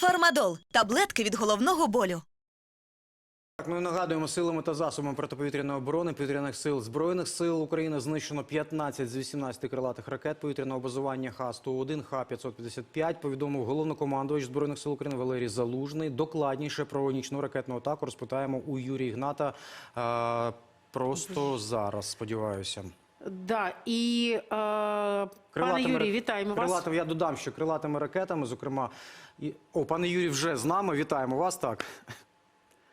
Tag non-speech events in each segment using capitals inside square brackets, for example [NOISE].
Фармадол таблетки від головного болю. Ми нагадуємо силами та засобами протиповітряної оборони повітряних сил збройних сил України знищено 15 з 18 крилатих ракет повітряного базування Х-101, Х-555. Повідомив головнокомандувач збройних сил України Валерій Залужний. Докладніше про нічну ракетну атаку розпитаємо у Юрія Ігната просто зараз. Сподіваюся. Да, і е, пане Крилатими Юрій, вітаємо вас. Крилатим, я додам, що крилатими ракетами, зокрема, і... о, пане Юрій вже з нами. Вітаємо вас. Так.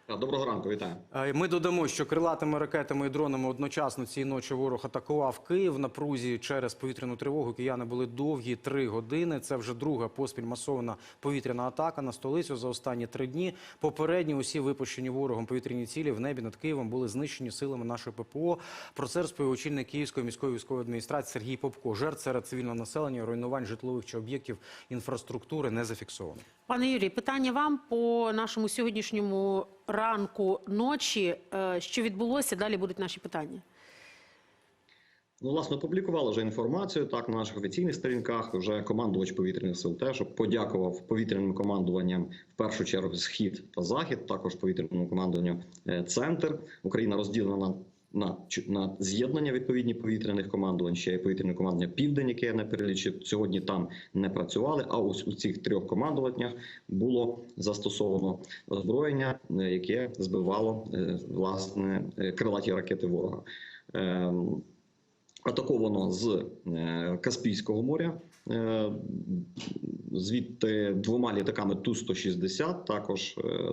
Доброго ранку, вітаю. Е, Ми додамо, що крилатими ракетами і дронами одночасно цієї ночі ворог атакував Київ на прузі через повітряну тривогу. Кияни були довгі три години. Це вже друга поспіль масована повітряна атака на столицю за останні три дні. Попередні усі випущені ворогом повітряні цілі в небі над Києвом були знищені силами нашої ППО. Про це розповів очільник Київської міської військової адміністрації Сергій Попко. Жертв серед цивільного населення, руйнувань житлових чи об'єктів інфраструктури не зафіксовано. Пане Юрій, питання вам по нашому сьогоднішньому ранку ночі. Е, що відбулося? Далі будуть наші питання. Ну, власне, опублікували вже інформацію так на наших офіційних сторінках. Вже командувач повітряних сил теж подякував повітряним командуванням в першу чергу схід та захід, також повітряному командуванню е, центр. Україна розділена на. На, на з'єднання відповідні повітряних командувань ще є повітряне командування Південь, яке я не перелічив. Сьогодні там не працювали. А ось у цих трьох командуваннях було застосовано озброєння, е, яке збивало е, власне е, крилаті ракети ворога. Атаковано з е, Каспійського моря. е, Звідти двома літаками Ту-160, також е,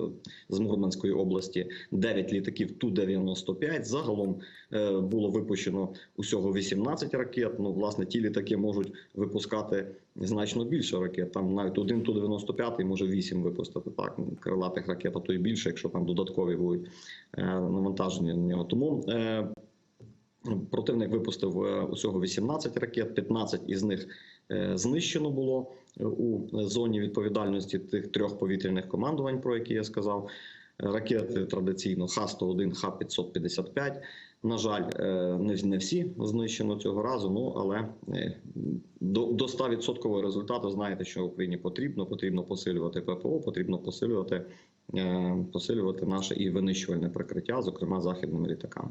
з Мурманської області, 9 літаків Ту-95. Загалом е, було випущено усього 18 ракет. Ну, власне, ті літаки можуть випускати значно більше ракет. Там навіть один Ту-95 може 8 випустити. Так, крилатих ракет, а то й більше, якщо там додаткові будуть навантаження на нього. Тому Противник випустив е, усього 18 ракет, 15 із них е, знищено було е, у зоні відповідальності тих трьох повітряних командувань, про які я сказав. Ракети традиційно Х-101, Х-555. На жаль, не всі знищено цього разу. Ну але до до 100% результату знаєте, що Україні потрібно. Потрібно посилювати ППО, потрібно посилювати, посилювати наше і винищувальне прикриття, зокрема західними літаками.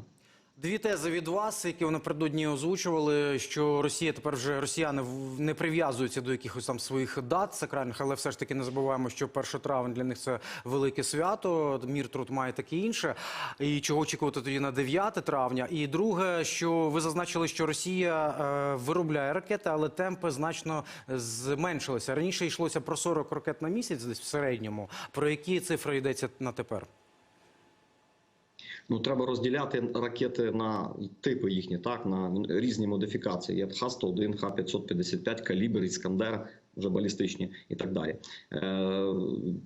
Дві тези від вас, які вони напередодні озвучували, що Росія тепер вже росіяни не прив'язуються до якихось там своїх дат сакральних, але все ж таки не забуваємо, що 1 травень для них це велике свято. Мір тут має таке інше. І чого очікувати тоді на 9 травня? І друге, що ви зазначили, що Росія е, виробляє ракети, але темпи значно зменшилися. Раніше йшлося про 40 ракет на місяць, десь в середньому. Про які цифри йдеться на тепер? Ну, треба розділяти ракети на типи їхні, так на різні модифікації. Є Х-101, Х-555, Калібр, Іскандер, вже балістичні і так далі. Е,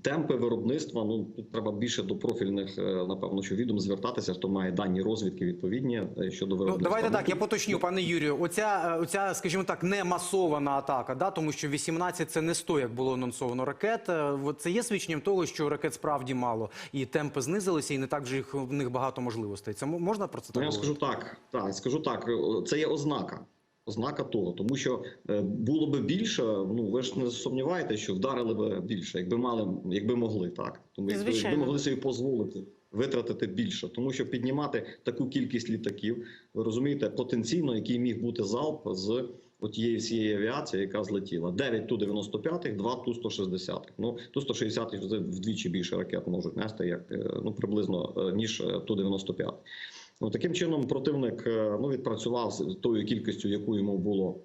темпи виробництва. Ну тут треба більше до профільних, е, напевно, що відом звертатися, хто має дані розвідки відповідні е, щодо Ну, виробництва. давайте так, я Ну, поточню, пане Юрію. Оця, оця, скажімо так, не масована атака, да, тому що 18 це не 100, як було анонсовано ракет. Це є свідченням того, що ракет справді мало, і темпи знизилися, і не так вже їх в них багато можливостей. Це можна про це Ну, так я говорити? скажу так, так скажу так. Це є ознака. Ознака того, тому що е, було би більше. Ну ви ж не сумніваєте, що вдарили би більше, якби мали, якби могли, так? Тому якби, якби могли собі дозволити витратити більше, тому що піднімати таку кількість літаків, ви розумієте, потенційно, який міг бути залп з отієї всієї авіації, яка злетіла. 9 ту 95 2 ту 160 Ну ту 160 вдвічі більше ракет можуть нести, як е, ну приблизно е, ніж ту 95 Ну, таким чином противник е, ну, відпрацював з тою кількістю, яку йому було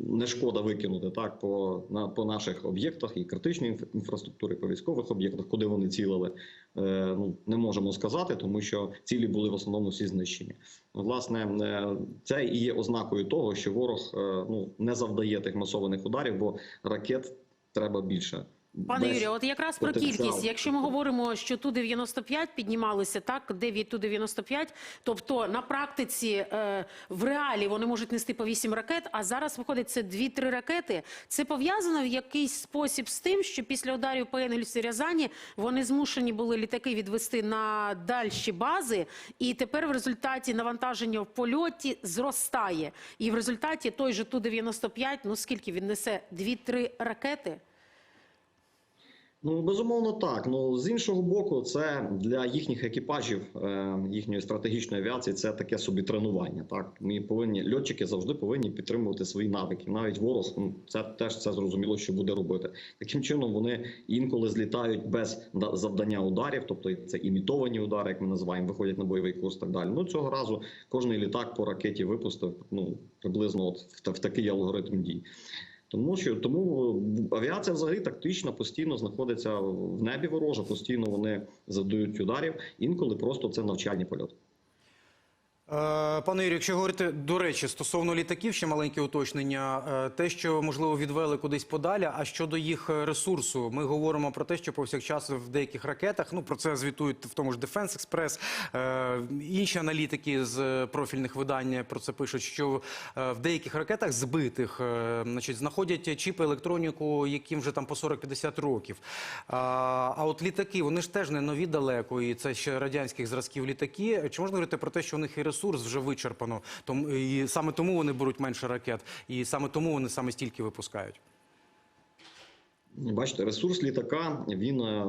не шкода викинути так по, на, по наших об'єктах і критичної інф- інфраструктури, по військових об'єктах, куди вони цілили, е, ну, не можемо сказати, тому що цілі були в основному всі знищені. Власне, е, це і є ознакою того, що ворог е, ну, не завдає тих масованих ударів, бо ракет треба більше. Пане Юрію, от якраз про кількість. Якщо ми говоримо, що ту 95 піднімалися, так 9 ту 95 тобто на практиці е, в реалі вони можуть нести по 8 ракет, а зараз виходить це 2-3 ракети. Це пов'язано в якийсь спосіб з тим, що після ударів по Енгельсі Рязані вони змушені були літаки відвести на дальші бази, і тепер в результаті навантаження в польоті зростає. І в результаті той же ту 95 ну скільки він несе 2-3 ракети. Ну безумовно так. Ну з іншого боку, це для їхніх екіпажів е, їхньої стратегічної авіації. Це таке собі тренування. Так ми повинні льотчики завжди повинні підтримувати свої навики. Навіть ворог ну, це теж це зрозуміло, що буде робити. Таким чином вони інколи злітають без да- завдання ударів, тобто це імітовані удари, як ми називаємо, виходять на бойовий курс. Так далі. Ну цього разу кожний літак по ракеті випустив. Ну приблизно от в такий алгоритм дій. Тому що тому е, авіація взагалі тактично постійно знаходиться в небі ворожа, постійно вони завдають ударів. Інколи просто це навчальні польоти. Е, Пане Юрію, якщо говорити до речі, стосовно літаків, ще маленьке уточнення. Е, Те, що можливо відвели кудись подалі. А щодо їх е, ресурсу, ми говоримо про те, що повсякчас в деяких ракетах, ну про це звітують в тому ж Defense Express, інші аналітики з профільних видань про це пишуть, що в деяких ракетах збитих, значить, знаходять чіпи електроніку, яким вже там по 40-50 років. А от літаки, вони ж теж не нові далеко, і це ще радянських зразків літаки. Чи можна говорити про те, що у них і ресурс вже вичерпано, тому і саме тому вони беруть менше ракет, і саме тому вони саме стільки випускають? Бачите, ресурс літака він е,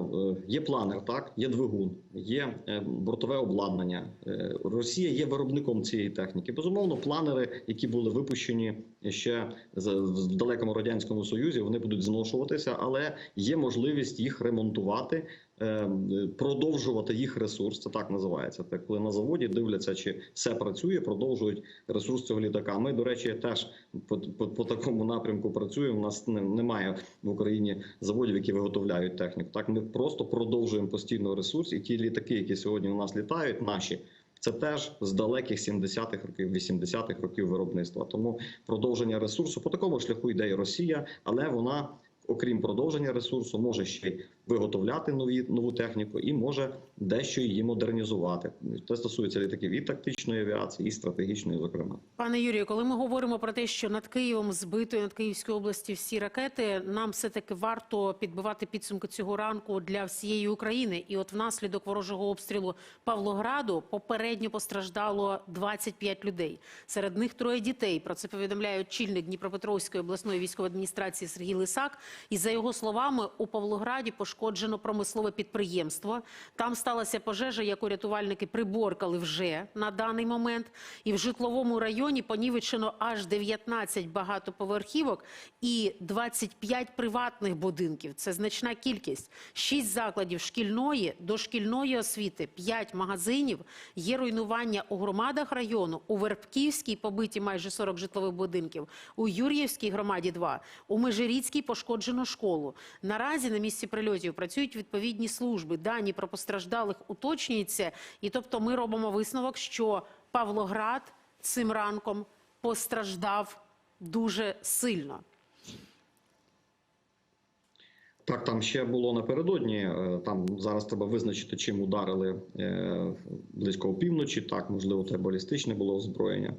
є планер, так є двигун, є е, бортове обладнання. Е, Росія є виробником цієї техніки. Безумовно, планери, які були випущені ще в далекому радянському союзі, вони будуть зношуватися, але є можливість їх ремонтувати. Е, Продовжувати їх ресурс, це так називається. Так, коли на заводі дивляться, чи все працює, продовжують ресурс цього літака. Ми, до речі, теж по, по, по такому напрямку працюємо. У нас не- немає в Україні заводів, які виготовляють техніку. Так ми просто продовжуємо постійно ресурс, і ті літаки, які сьогодні у нас літають, наші. Це теж з далеких 70-х років, 80-х років виробництва. Тому продовження ресурсу по такому шляху йде і Росія, але вона, окрім продовження ресурсу, може ще й виготовляти нові нову техніку і може дещо її модернізувати. Це стосується літаків і тактичної авіації, і стратегічної, зокрема. Пане Юрію, коли ми говоримо про те, що над Києвом збито над Київською області всі ракети, нам все таки варто підбивати підсумки цього ранку для всієї України. І от внаслідок ворожого обстрілу Павлограду попередньо постраждало 25 людей. Серед них троє дітей. Про це повідомляє очільник Дніпропетровської обласної військової адміністрації Сергій Лисак. І за його словами, у Павлограді пошкоджено промислове підприємство. Там сталася пожежа, яку рятувальники приборкали вже на даний момент. І в житловому районі понівечено аж 19 багатоповерхівок і 25 приватних будинків. Це значна кількість. 6 закладів шкільної, дошкільної освіти, 5 магазинів. Є руйнування у громадах району. У Вербківській побиті майже 40 житлових будинків. У Юр'ївській громаді 2. У Межиріцькій пошкоджено школу. Наразі на місці прильотів працюють відповідні служби. Дані про постраждалих уточнюються. І тобто ми робимо висновок, що Павлоград цим ранком постраждав дуже сильно. Так, там ще було напередодні. е, Там зараз треба визначити, чим ударили е, близько опівночі. Так, можливо, це балістичне було озброєння.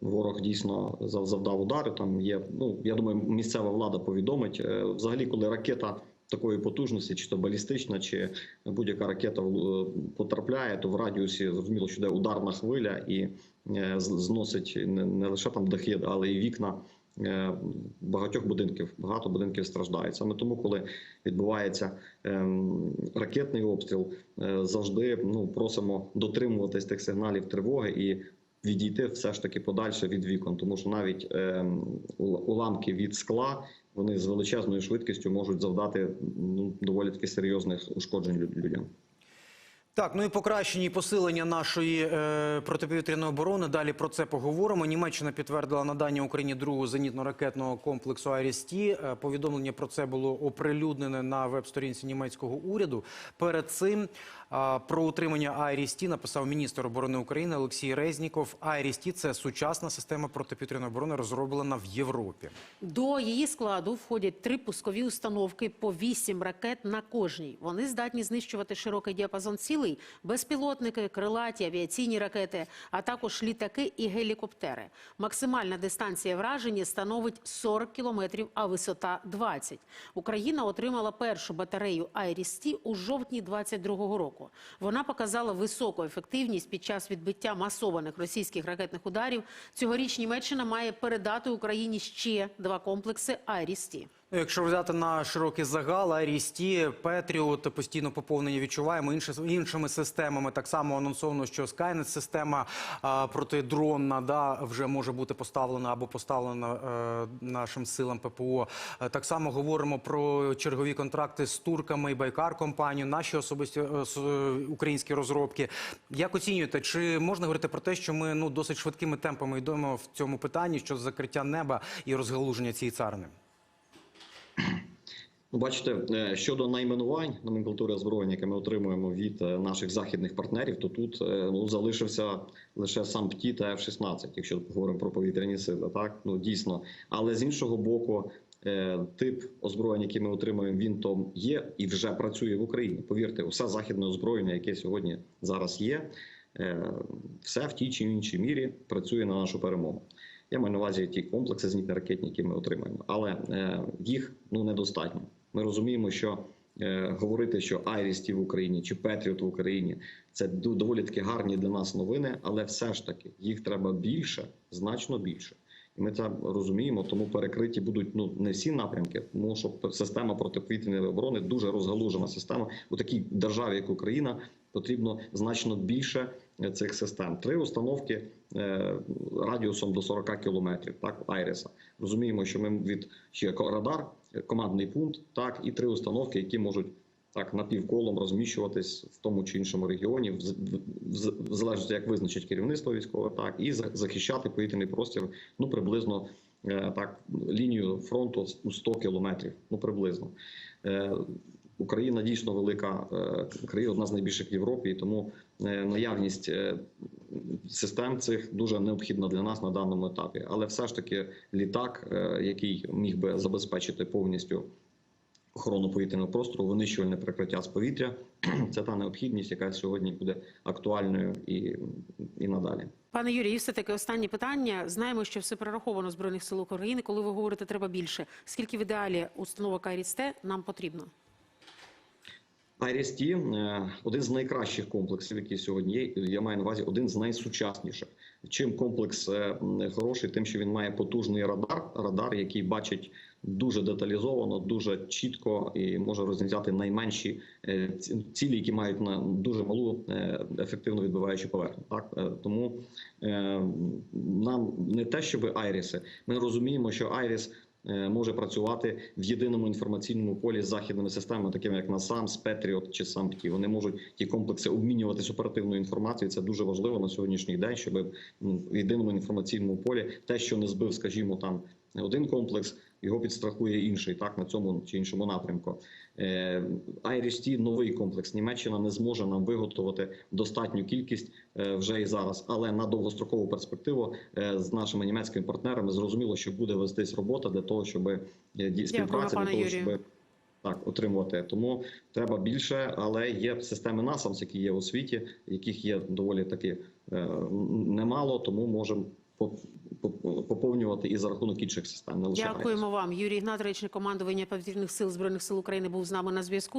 Ворог дійсно зав- завдав удари. Там є. Ну я думаю, місцева влада повідомить. Е, Взагалі, коли ракета такої потужності, чи то балістична, чи будь-яка ракета е, потрапляє, то в радіусі зрозуміло, що йде ударна хвиля і е, зносить не, лише там дахи, але і вікна е, багатьох будинків. Багато будинків страждають. Саме тому, коли відбувається ракетний обстріл, завжди ну просимо дотримуватись тих сигналів тривоги і. Відійти все ж таки подальше від вікон, тому що навіть ем, уламки від скла вони з величезною швидкістю можуть завдати ну, доволі таки серйозних ушкоджень людям. Так, ну і покращення і посилення нашої е, протиповітряної оборони. Далі про це поговоримо. Німеччина підтвердила надання Україні другого зенітно-ракетного комплексу «Айріс-Ті». Е, Повідомлення про це було оприлюднене на веб-сторінці німецького уряду. Перед цим е, про утримання «Айріс-Ті» написав міністр оборони України Олексій Резніков. «Айріс-Ті» – це сучасна система протиповітряної оборони, розроблена в Європі. До її складу входять три пускові установки по вісім ракет на кожній. Вони здатні знищувати широкий діапазон цілей, безпілотники, крилаті, авіаційні ракети, а також літаки і гелікоптери. Максимальна дистанція враження становить 40 кілометрів, а висота 20. Україна отримала першу батарею «Айріс-Ті» у жовтні 22-го року. Вона показала високу ефективність під час відбиття масованих російських ракетних ударів. Цьогоріч Німеччина має передати Україні ще два комплекси «Айріс-Ті». Якщо взяти на широкий загал, Арісті, Петріот, постійно поповнення відчуваємо іншими системами. Так само анонсовано, що Skynet система протидронна да, вже може бути поставлена або поставлена е, нашим силам ППО. Е, Так само говоримо про чергові контракти з турками і Байкар компанію, наші особисті е, українські розробки. Як оцінюєте, чи можна говорити про те, що ми ну досить швидкими темпами йдемо в цьому питанні щодо закриття неба і розгалуження цієї царини? Ну, Бачите, е, щодо найменувань номенклатури озброєння, яке ми отримуємо від е, наших західних партнерів, то тут е, ну залишився лише сам ПТІ та F-16, якщо говоримо про повітряні сили, так ну дійсно. Але з іншого боку, тип озброєння, який ми отримуємо, він то є і вже працює в Україні. Повірте, усе західне озброєння, яке сьогодні зараз є, все в тій чи іншій мірі працює на нашу перемогу. Я маю на увазі ті комплекси зенітно-ракетні, які ми отримаємо, але е, їх ну недостатньо. Ми розуміємо, що е, говорити, що Айрісті в Україні чи Петріот в Україні це доволі таки гарні для нас новини, але все ж таки їх треба більше, значно більше. І ми це розуміємо, тому перекриті будуть ну не всі напрямки, тому що система протиповітряної оборони дуже розгалужена система. У такій державі, як Україна, потрібно значно більше цих систем. Три установки е, радіусом до 40 кілометрів. Так, Айреса. Розуміємо, що ми від ще радар, е, командний пункт, так і три установки, які можуть так напівколом розміщуватись в тому чи іншому регіоні, в, в, в залежності як визначить керівництво військове, так і захищати повітряний простір ну приблизно е, так лінію фронту у 100 кілометрів. Ну приблизно. Україна дійсно велика е, країна, одна з найбільших в Європі, і тому е, наявність е, систем цих дуже необхідна для нас на даному етапі. Але все ж таки літак, який міг би забезпечити повністю охорону повітряного простору, винищувальне прикриття з повітря, [CLEARS THROAT] це та необхідність, яка сьогодні буде актуальною і, і надалі. Пане Юрію, і все таки останнє питання. Знаємо, що все прораховано збройних сил України. Коли ви говорите, треба більше. Скільки в ідеалі установок Айрісте нам потрібно? IRIS-T е, – один з найкращих комплексів, які сьогодні є. Я маю на увазі один з найсучасніших. Чим комплекс е, хороший, тим, що він має потужний радар, радар, який бачить дуже деталізовано, дуже чітко і може розрізняти найменші е, цілі, які мають на дуже малу ефективно відбиваючу поверхню. Так тому нам не те, щоб Айріси. Ми розуміємо, що Айріс може працювати в єдиному інформаційному полі з західними системами, такими як NASAMS, Patriot чи SAMPTI. Вони можуть ті комплекси обмінюватися оперативною інформацією. Це дуже важливо на сьогоднішній день, щоб в єдиному інформаційному полі те, що не збив, скажімо, там один комплекс, його підстрахує інший, так на цьому чи іншому напрямку. Е, IRIS-T – новий комплекс. Німеччина не зможе нам виготовити достатню кількість е, вже і зараз, але на довгострокову перспективу е, з нашими німецькими партнерами зрозуміло, що буде вестись робота для того, щоб е, співпраця для того, щоб так отримувати. Тому треба більше, але є системи NASAMS, які є у світі, яких є доволі таки е, немало, тому можемо поповнювати і за рахунок інших систем. Не лише Дякуємо вам. Юрій Ігнат, речник командування повітряних сил збройних сил України, був з нами на зв'язку.